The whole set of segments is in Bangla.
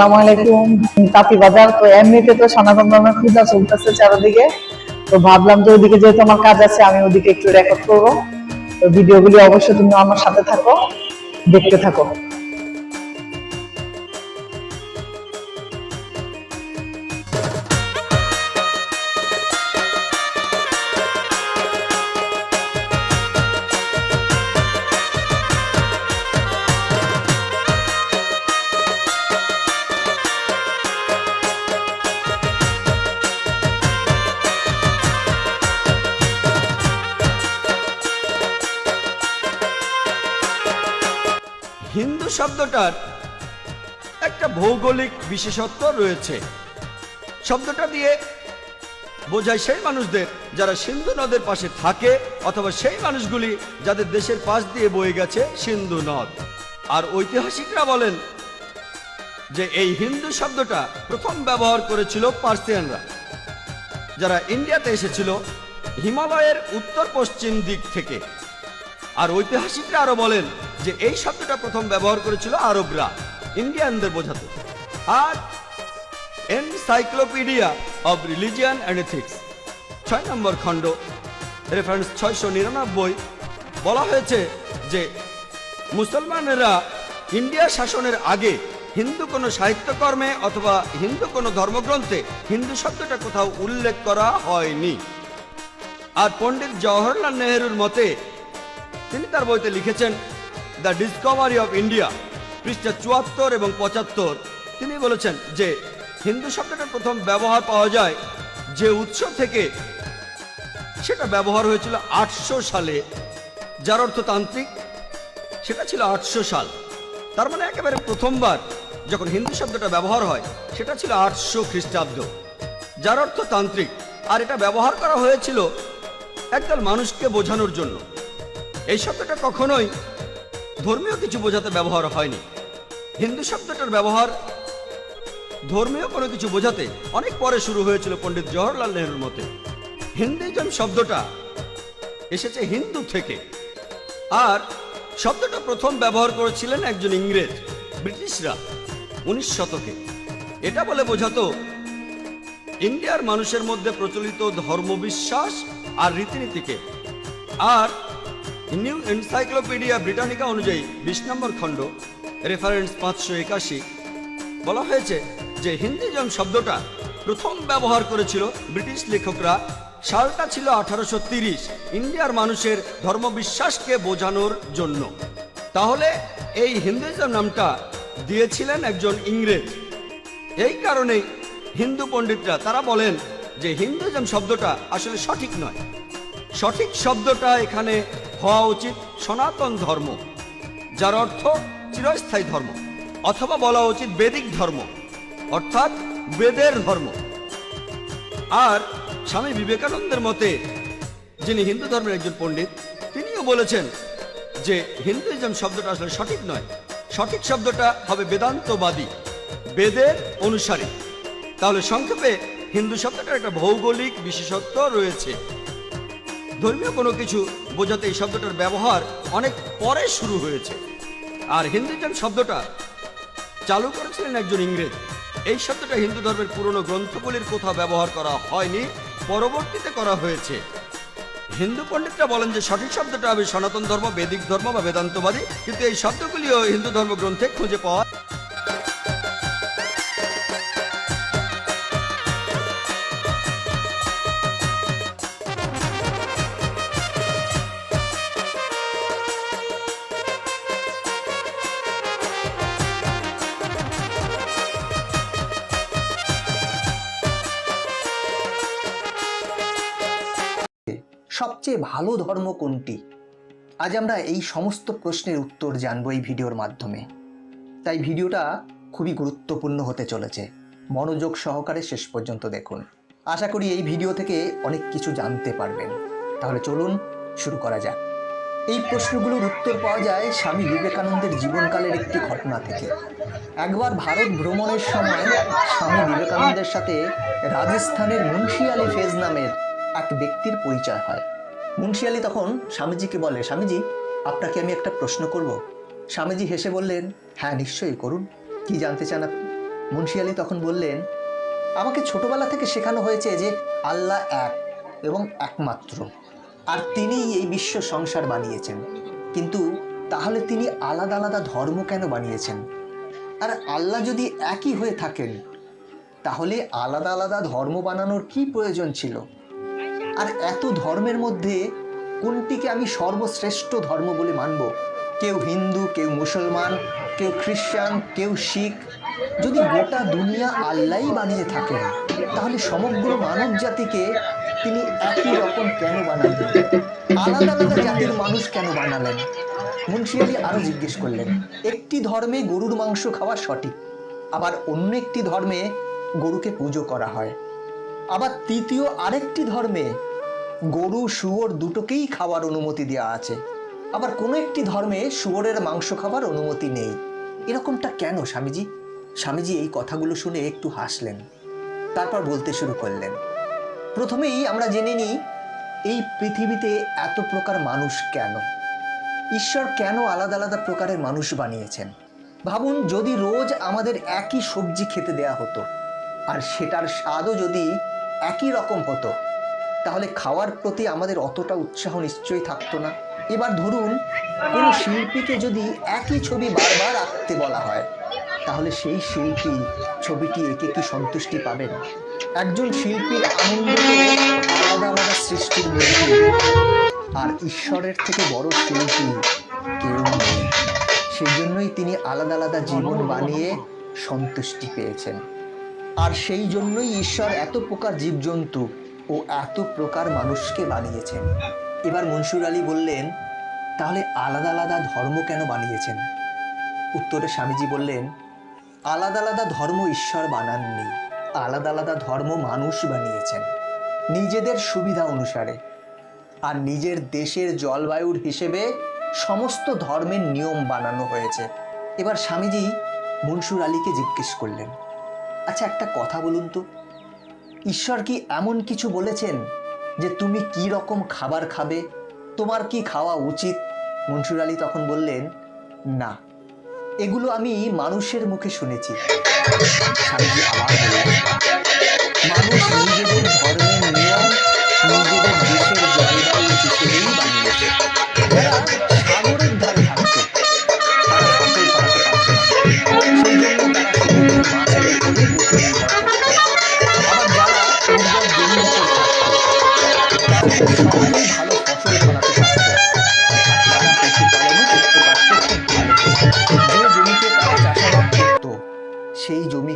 সালাম আলাইকুম তাঁতি বাজার। তো এমনিতে তো সনাতন ধর্মের পূজা চলতেছে চারিদিকে। তো ভাবলাম যে ওদিকে যেহেতু আমার কাজ আছে, আমি ওদিকে একটু রেকর্ড করব। তো ভিডিওগুলি অবশ্যই তুমি আমার সাথে থাকো, দেখতে থাকো। শব্দটার একটা ভৌগোলিক বিশেষত্ব রয়েছে। শব্দটা দিয়ে বোঝায় সেই মানুষদের যারা সিন্ধু নদের পাশে থাকে অথবা সেই মানুষগুলি যাদের দেশের পাশ দিয়ে বয়ে গেছে সিন্ধু নদ। আর ঐতিহাসিকরা বলেন যে এই হিন্দু শব্দটা প্রথম ব্যবহার করেছিল পার্সিয়ানরা। যারা ইন্ডিয়াতে এসেছিল, হিমালয়ের উত্তর পশ্চিম দিক থেকে। আর ঐতিহাসিকরা আরও বলেন যে এই শব্দটা প্রথম ব্যবহার করেছিল আরবরা, ইন্ডিয়ানদের বোঝাতে। আর encyclopaedia of religion and ethics, ছয় নম্বর খণ্ড, রেফারেন্স ছয়শো নিরানব্বই, বলা হয়েছে যে মুসলমানেরা ইন্ডিয়া শাসনের আগে হিন্দু কোনো সাহিত্যকর্মে অথবা হিন্দু কোনো ধর্মগ্রন্থে হিন্দু শব্দটা কোথাও উল্লেখ করা হয়নি। আর পণ্ডিত জওহরলাল নেহরুর মতে তিনি তার বইতে লিখেছেন দ্য ডিসকভারি অফ ইন্ডিয়া পৃষ্ঠা চুয়াত্তর এবং পঁচাত্তর। তিনি বলেছেন যে, হিন্দু শব্দটার প্রথম ব্যবহার পাওয়া যায় যে উৎস থেকে সেটা ব্যবহার হয়েছিল আটশো সালে, যার অর্থ তান্ত্রিক। সেটা ছিল আটশো সাল। তার মানে একেবারে প্রথমবার যখন হিন্দু শব্দটা ব্যবহার হয়, সেটা ছিল আটশো খ্রিস্টাব্দ, যার অর্থ তান্ত্রিক। আর এটা ব্যবহার করা হয়েছিল একদল মানুষকে বোঝানোর জন্য। এই শব্দটা কখনোই ধর্মীয় কিছু বোঝাতে ব্যবহার হয়নি। হিন্দু শব্দটার ব্যবহার, ধর্মীয় কোনো কিছু বোঝাতে অনেক পরে শুরু হয়েছিল পণ্ডিত জওহরলাল নেহরুর মতে। হিন্দুইজম শব্দটা এসেছে হিন্দু থেকে। আর শব্দটা প্রথম ব্যবহার করেছিলেন একজন ইংরেজ, ব্রিটিশরা, উনিশ শতকে। এটা বলে বোঝাতো, ইন্ডিয়ার মানুষের মধ্যে প্রচলিত ধর্মবিশ্বাস আর রীতিনীতিকে। আর নিউ এনসাইক্লোপিডিয়া ব্রিটানিকা অনুযায়ী বিশ নম্বর খণ্ড রেফারেন্স পাঁচশো একাশি। বলা হয়েছে যে হিন্দিজম শব্দটা প্রথম ব্যবহার করেছিল ব্রিটিশ লেখকরা। সালটা ছিল আঠারোশো ইন্ডিয়ার মানুষের ধর্মবিশ্বাসকে বোঝানোর জন্য। তাহলে এই হিন্দুইজম নামটা দিয়েছিলেন একজন ইংরেজ। এই কারণেই হিন্দু পণ্ডিতরা তারা বলেন যে হিন্দুইজম শব্দটা আসলে সঠিক নয়। সঠিক শব্দটা এখানে হওয়া উচিত সনাতন ধর্ম, যার অর্থ চিরস্থায়ী ধর্ম, অথবা বলা উচিত বেদিক ধর্ম, অর্থাৎ বেদের ধর্ম। আর স্বামী বিবেকানন্দের মতে, যিনি হিন্দু ধর্মের একজন পণ্ডিত, তিনিও বলেছেন যে হিন্দুইজম শব্দটা আসলে সঠিক নয়। সঠিক শব্দটা হবে বেদান্তবাদী, বেদের অনুসারী। তাহলে সংক্ষেপে হিন্দু শব্দটার একটা ভৌগোলিক বিশেষত্ব রয়েছে। ধর্মীয় কোনো কিছু বোঝাতে এই শব্দটার ব্যবহার অনেক পরে শুরু হয়েছে। আর হিন্দুইজম শব্দটা চালু করেছিলেন একজন ইংরেজ। এই শব্দটা হিন্দু ধর্মের পুরনো গ্রন্থগুলির কোথাও ব্যবহার করা হয়নি, পরবর্তীতে করা হয়েছে। হিন্দু পণ্ডিতরা বলেন যে সঠিক শব্দটা হবে সনাতন ধর্ম, বেদিক ধর্ম বা বেদান্তবাদী, কিন্তু এই শব্দগুলিও হিন্দু ধর্মগ্রন্থে খুঁজে পাওয়া সবচেয়ে ভালো ধর্ম কোনটি? আজ আমরা এই সমস্ত প্রশ্নের উত্তর জানব এই ভিডিওর মাধ্যমে। তাই ভিডিওটা খুবই গুরুত্বপূর্ণ হতে চলেছে। মনোযোগ সহকারে শেষ পর্যন্ত দেখুন। আশা করি এই ভিডিও থেকে অনেক কিছু জানতে পারবেন। তাহলে চলুন শুরু করা যাক। এই প্রশ্নগুলোর উত্তর পাওয়া যায় স্বামী বিবেকানন্দের জীবনকালের একটি ঘটনা থেকে। একবার ভারত ভ্রমণের সময় স্বামী বিবেকানন্দের সাথে রাজস্থানের মুন্সিয়ালি ফেজ নামের এক ব্যক্তির পরিচয় হয়। মুন্সিয়ালি তখন স্বামীজিকে বলে, স্বামীজি, আপনাকে আমি একটা প্রশ্ন করব। স্বামীজি হেসে বললেন হ্যাঁ নিশ্চয়ই করুন। কি জানতে চান আপনি? মুন্সিয়ালি তখন বললেন, আমাকে ছোটবেলা থেকে শেখানো হয়েছে যে আল্লাহ এক এবং একমাত্র, আর তিনিই এই বিশ্ব সংসার বানিয়েছেন। কিন্তু তাহলে তিনি আলাদা আলাদা ধর্ম কেন বানিয়েছেন? আর আল্লাহ যদি একই হয়ে থাকেন, তাহলে আলাদা আলাদা ধর্ম বানানোর কি প্রয়োজন ছিল? আর এত ধর্মের মধ্যে কোনটিকে আমি সর্বশ্রেষ্ঠ ধর্ম বলে মানব? কেউ হিন্দু, কেউ মুসলমান, কেউ খ্রিস্টান, কেউ শিখ। যদি গোটা দুনিয়া আল্লাহই বানিয়ে থাকেন, তাহলে সমগ্র মানব জাতিকে তিনি একই রকম কেন বানালেন? আলাদা আলাদা জাতির মানুষ কেন বানালেন? মুন্সিয়ালি আরও জিজ্ঞেস করলেন, একটি ধর্মে গরুর মাংস খাওয়া সঠিক, আবার অন্য একটি ধর্মে গরুকে পুজো করা হয়। আবার তৃতীয় আরেকটি ধর্মে গরু, শুয়োর দুটোকেই খাওয়ার অনুমতি দেওয়া আছে। আবার কোনো একটি ধর্মে শুয়োরের মাংস খাবার অনুমতি নেই। এরকমটা কেন, স্বামীজি? স্বামীজি এই কথাগুলো শুনে একটু হাসলেন। তারপর বলতে শুরু করলেন, প্রথমেই আমরা জেনে নিই, এই পৃথিবীতে এত প্রকার মানুষ কেন? ঈশ্বর কেন আলাদা আলাদা প্রকারের মানুষ বানিয়েছেন? ভাবুন, যদি রোজ আমাদের একই সবজি খেতে দেয়া হতো, আর সেটার স্বাদও যদি একই রকম হতো। তাহলে খাওয়ার প্রতি আমাদের অতটা উৎসাহ নিশ্চয়ই থাকতো না। এবার ধরুন, কোনো শিল্পীকে যদি একই ছবি বারবার আঁকতে বলা হয়, তাহলে সেই শিল্পী ছবিটি একে কি সন্তুষ্টি পাবেন? একজন শিল্পীর আনন্দ আলাদা আলাদা সৃষ্টির মধ্যে। আর ঈশ্বরের থেকে বড় শিল্পী কেউ নেই সেই জন্যই তিনি আলাদা আলাদা জীবন বানিয়ে সন্তুষ্টি পেয়েছেন। আর সেই জন্যই ঈশ্বর এত প্রকার জীবজন্তু ও এত প্রকার মানুষকে বানিয়েছেন। এবার মনসুর আলী বললেন, তাহলে আলাদা আলাদা ধর্ম কেন বানিয়েছেন? উত্তরে স্বামীজি বললেন, আলাদা আলাদা ধর্ম ঈশ্বর বানাননি, আলাদা আলাদা ধর্ম মানুষ বানিয়েছেন, নিজেদের সুবিধা অনুসারে। আর নিজের দেশের জলবায়ুর হিসেবে সমস্ত ধর্মের নিয়ম বানানো হয়েছে। এবার স্বামীজি মনসুর আলীকে জিজ্ঞেস করলেন আচ্ছা একটা কথা বলুন তো। ঈশ্বর কি এমন কিছু বলেছেন যে তুমি কি রকম খাবার খাবে? তোমার কি খাওয়া উচিত? মনসুর আলী তখন বললেন, না। এগুলো আমি মানুষের মুখে শুনেছি। মানুষ নিজেদের ধর্মের নিয়ম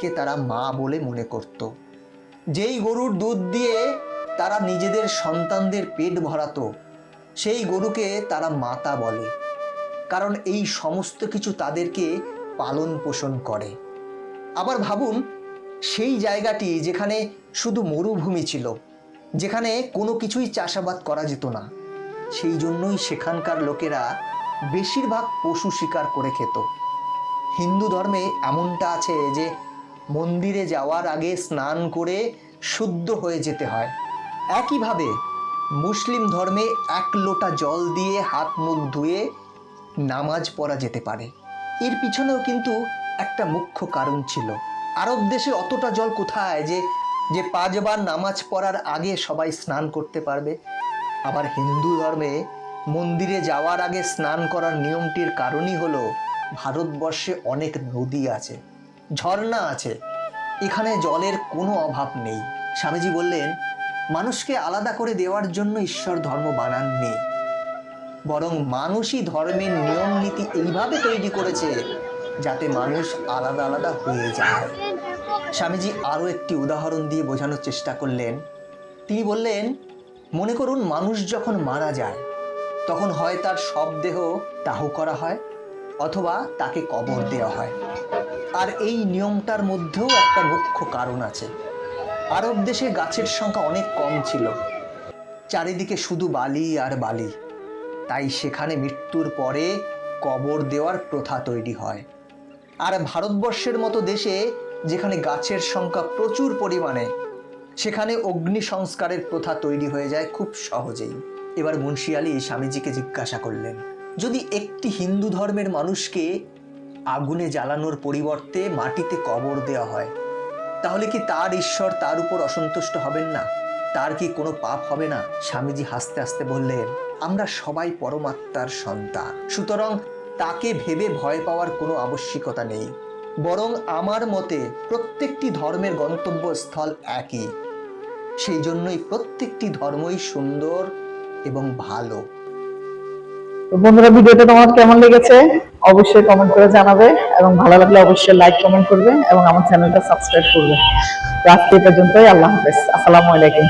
সেই তারা মা বলে মনে করত। যেই গরুর দুধ দিয়ে তারা নিজেদের সন্তানদের পেট ভরাতো, সেই গরুকে তারা মাতা বলে। কারণ এই সমস্ত কিছু তাদেরকে পালন পোষণ করে। আবার ভাবুন, সেই জায়গাটি যেখানে শুধু মরুভূমি ছিল, যেখানে কোনো কিছুই চাষাবাদ করা যেত না, সেই জন্যই সেখানকার লোকেরা বেশিরভাগ পশু শিকার করে খেত। হিন্দু ধর্মে এমনটা আছে যে মন্দিরে যাওয়ার আগে স্নান করে শুদ্ধ হয়ে যেতে হয়। একইভাবে মুসলিম ধর্মে এক লোটা জল দিয়ে হাত মুখ ধুয়ে নামাজ পড়া যেতে পারে। এর পিছনেও কিন্তু একটা মুখ্য কারণ ছিল। আরব দেশে অতটা জল কোথায় যে যে পাঁচবার নামাজ পড়ার আগে সবাই স্নান করতে পারবে? আবার হিন্দু ধর্মে মন্দিরে যাওয়ার আগে স্নান করার নিয়মটির কারণই হলো, ভারতবর্ষে অনেক নদী আছে। ঝর্ণা আছে। এখানে জলের কোনো অভাব নেই। স্বামীজি বললেন, মানুষকে আলাদা করে দেওয়ার জন্য ঈশ্বর ধর্ম বানাননি। বরং মানুষই ধর্মের নিয়ম নীতি এইভাবে তৈরি করেছে, যাতে মানুষ আলাদা আলাদা হয়ে যায়। স্বামীজি আরও একটি উদাহরণ দিয়ে বোঝানোর চেষ্টা করলেন। তিনি বললেন, মনে করুন, মানুষ যখন মারা যায়, তখন হয় তার সব দেহ দাহ করা হয়, অথবা তাকে কবর দেওয়া হয়। আর এই নিয়মটার মধ্যেও একটা মুখ্য কারণ আছে। আরব দেশে গাছের সংখ্যা অনেক কম ছিল। চারিদিকে শুধু বালি আর বালি। তাই সেখানে মৃত্যুর পরে কবর দেওয়ার প্রথা তৈরি হয়। আর ভারতবর্ষের মতো দেশে যেখানে গাছের সংখ্যা প্রচুর পরিমাণে, সেখানে অগ্নি সংস্কারের প্রথা তৈরি হয়ে যায় খুব সহজেই। এবার মুন্সি আলী স্বামীজিকে জিজ্ঞাসা করলেন, যদি একটি হিন্দু ধর্মের মানুষকে আগুনে জ্বালানোর পরিবর্তে মাটিতে কবর দেওয়া হয়। তাহলে কি তার ঈশ্বর তার উপর অসন্তুষ্ট হবেন না? তার কি কোনো পাপ হবে না? স্বামীজি হাসতে হাসতে বললেন, আমরা সবাই পরমাত্মার সন্তান। সুতরাং তাকে ভেবে ভয় পাওয়ার কোনো আবশ্যিকতা নেই। বরং আমার মতে প্রত্যেকটি ধর্মের গন্তব্যস্থল একই। সেই জন্যই প্রত্যেকটি ধর্মই সুন্দর এবং ভালো। তো বন্ধুরা, ভিডিওটা তোমার কেমন লেগেছে? অবশ্যই কমেন্ট করে জানাবে এবং ভালো লাগলে অবশ্যই লাইক কমেন্ট করবে এবং আমার চ্যানেলটা সাবস্ক্রাইব করবে। তো আজকে পর্যন্তই, আল্লাহ হাফেজ। আসসালামু আলাইকুম।